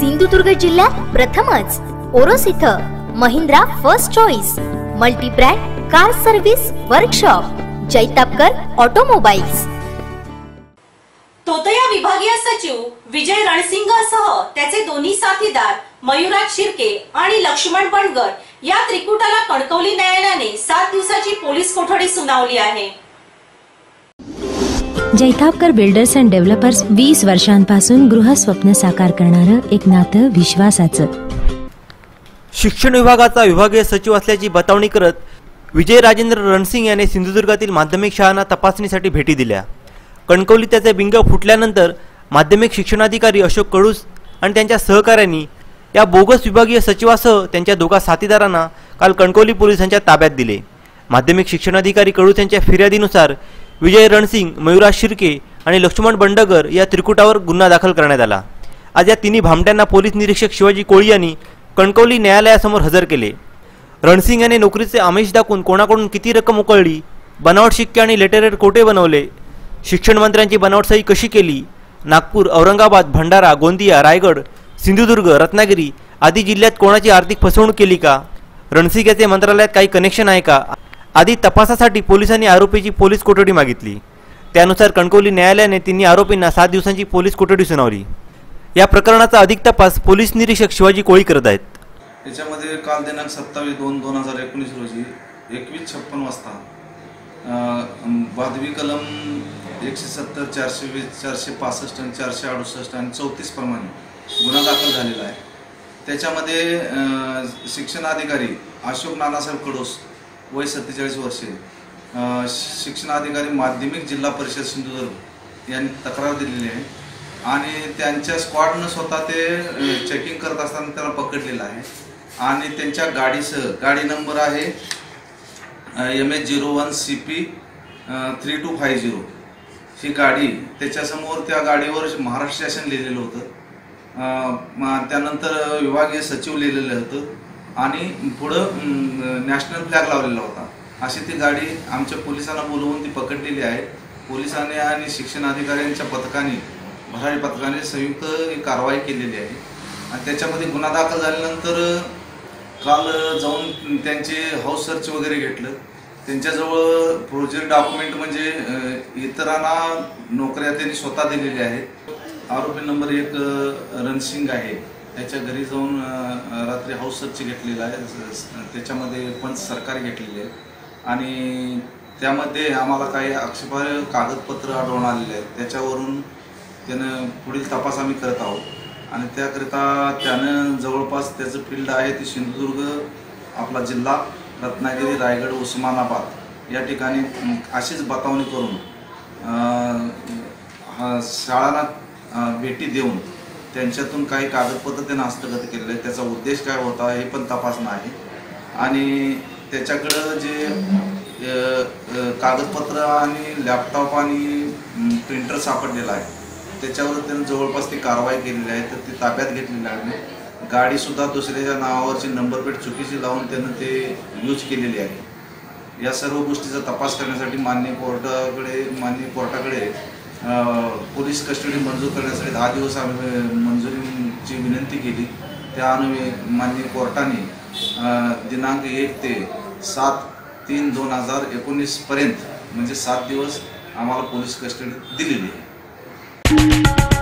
सिंधुदुर्ग जिल्ह्यात प्रथमच. ओरोस इथं Mahindra first choice multibrand car service workshop Jaitapkar automobiles. तोतया विभागीय सचिव विजय रणसिंगसह त्याचे दोन्ही साथीदार मयुराज शिर्के आणि लक्ष्मण बंडगर या त्रिकुटाला कणकवली न्यायालयाने सात दिवसाची पोलीस कोठडी सुनावली आहे. जैतापकर बिल्डर्स अँड डेव्हलपर्स वीस वर्षांपासून गृहस्वप्न साकार करणारं एक नातं विश्वासाचं. शिक्षण विभागाचा विभागीय सचिव असल्याची बतावणी करत विजय राजेंद्र रणसिंग याने सिंधुदुर्गातील माध्यमिक शाळांना तपासणीसाठी भेटी दिल्या. कणकवली त्याचे बिंग फुटल्यानंतर माध्यमिक शिक्षणाधिकारी अशोक कडूस आणि त्यांच्या सहकाऱ्यांनी या बोगस विभागीय सचिवासह त्यांच्या दोघा साथीदारांना काल कणकवली पोलिसांच्या ताब्यात दिले. माध्यमिक शिक्षणाधिकारी कडूस यांच्या फिर्यादीनुसार विजय रणसिंग मयुराज शिर्के आणि लक्ष्मण बंडगर या त्रिकुटावर गुन्हा दाखल करण्यात आला. आज या तिन्ही भामट्यांना पोलीस निरीक्षक शिवाजी कोळी यांनी कणकवली न्यायालयासमोर हजर केले. रणसिंग याने नोकरीचे आमिष दाखवून कोणाकडून किती रक्कम उकळली बनावट शिक्के आणि लेटरेट कोटे बनवले शिक्षण मंत्र्यांची बनावट सही कशी केली नागपूर औरंगाबाद भंडारा गोंदिया रायगड सिंधुदुर्ग रत्नागिरी आदी जिल्ह्यात कोणाची आर्थिक फसवणूक केली का? रणसिंग याचे मंत्रालयात काही कनेक्शन आहे का? आधी तपासासाठी पोलिसांनी आरोपीची पोलीस कोठडी मागितली. त्यानुसार कणकवली न्यायालयाने तिन्ही आरोपींना सात दिवसांची पोलीस कोठडी सुनावली. या प्रकरणाचा अधिक तपास पोलीस निरीक्षक शिवाजी कोळी करत आहेत. याच्यामध्ये काल दिनांक सत्तावीस दोन दोन हजार एकोणीस रोजी एकवीस छप्पन वाजता अं, वादवी कलम एकशे सत्तर चारशे वीस चारशे पासष्ट आणि चारशे अडुसष्ट आणि चौतीस प्रमाणे गुन्हा दाखल झालेला आहे. त्याच्यामध्ये शिक्षणाधिकारी अशोक नानासाहेब कडोस वय सत्तेचाळीस वर्षे. शिक्षणाधिकारी माध्यमिक जिल्हा परिषद सिंधुदुर्ग यांनी तक्रार दिलेली आहे. आणि त्यांच्या स्क्वॉडनं स्वतः ते चेकिंग करत असताना त्याला पकडलेलं आहे. आणि त्यांच्या गाडीसह गाडी नंबर आहे M H zero one C P three two five zero ही गाडी त्याच्यासमोर त्या गाडीवर महाराष्ट्र शासन लिहिलेलं होतं. त्यानंतर विभागीय सचिव लिहिलेलं होतं. आणि पुढं नॅशनल फ्लॅग लावलेला होता. अशी ती गाडी आमच्या पोलिसांना बोलवून ती पकडलेली आहे. पोलिसांनी आणि शिक्षण अधिकाऱ्यांच्या पथकाने भरारी पथकाने संयुक्त कारवाई केलेली आहे. आणि त्याच्यामध्ये गुन्हा दाखल झाल्यानंतर काल जाऊन त्यांचे हाऊस सर्च वगैरे घेतलं. त्यांच्याजवळ प्रोजेक्ट डॉक्युमेंट म्हणजे इतरांना नोकऱ्या त्यांनी स्वतः दिलेल्या आहेत. आरोपी नंबर एक रणसिंग आहे. त्याच्या घरी जाऊन रात्री हाऊस सर्च घेतलेला आहे. त्याच्यामध्ये पण सरकार घेतलेले आहे. आणि त्यामध्ये आम्हाला काही आक्षेपार्ह कागदपत्र आढळून आलेले आहेत. त्याच्यावरून त्यानं पुढील तपास आम्ही करत आहोत. आणि त्याकरिता त्यानं जवळपास त्याचं फील्ड आहे ते सिंधुदुर्ग आपला जिल्हा रत्नागिरी रायगड उस्मानाबाद. या ठिकाणी अशीच बतावणी करून हा शाळांना भेटी देऊन त्यांच्यातून काही कागदपत्र त्यांना हस्तगत केलेले आहे त्याचा उद्देश काय होता हे पण तपासणं आहे. आणि त्याच्याकडं जे कागदपत्र आणि लॅपटॉप आणि प्रिंटर सापडलेला आहे. त्याच्यावर त्यानं जवळपास ती कारवाई केलेली आहे. तर ती ताब्यात घेतलेली आहे गाडीसुद्धा दुसऱ्याच्या नावावरची नंबर प्लेट चुकीची लावून त्यांनी ते यूज केलेली आहे. या सर्व गोष्टीचा तपास करण्यासाठी मान्य कोर्टाकडे मान्य कोर्टाकडे पोलीस कस्टडी मंजूर करण्यासाठी दहा दिवस आम्ही मंजुरीची विनंती केली. त्या अनुवे मान्य कोर्टाने दिनांक एक ते सात तीन दोन हजार एकोणीसपर्यंत म्हणजे सात दिवस आम्हाला पोलीस कस्टडी दिलेली आहे.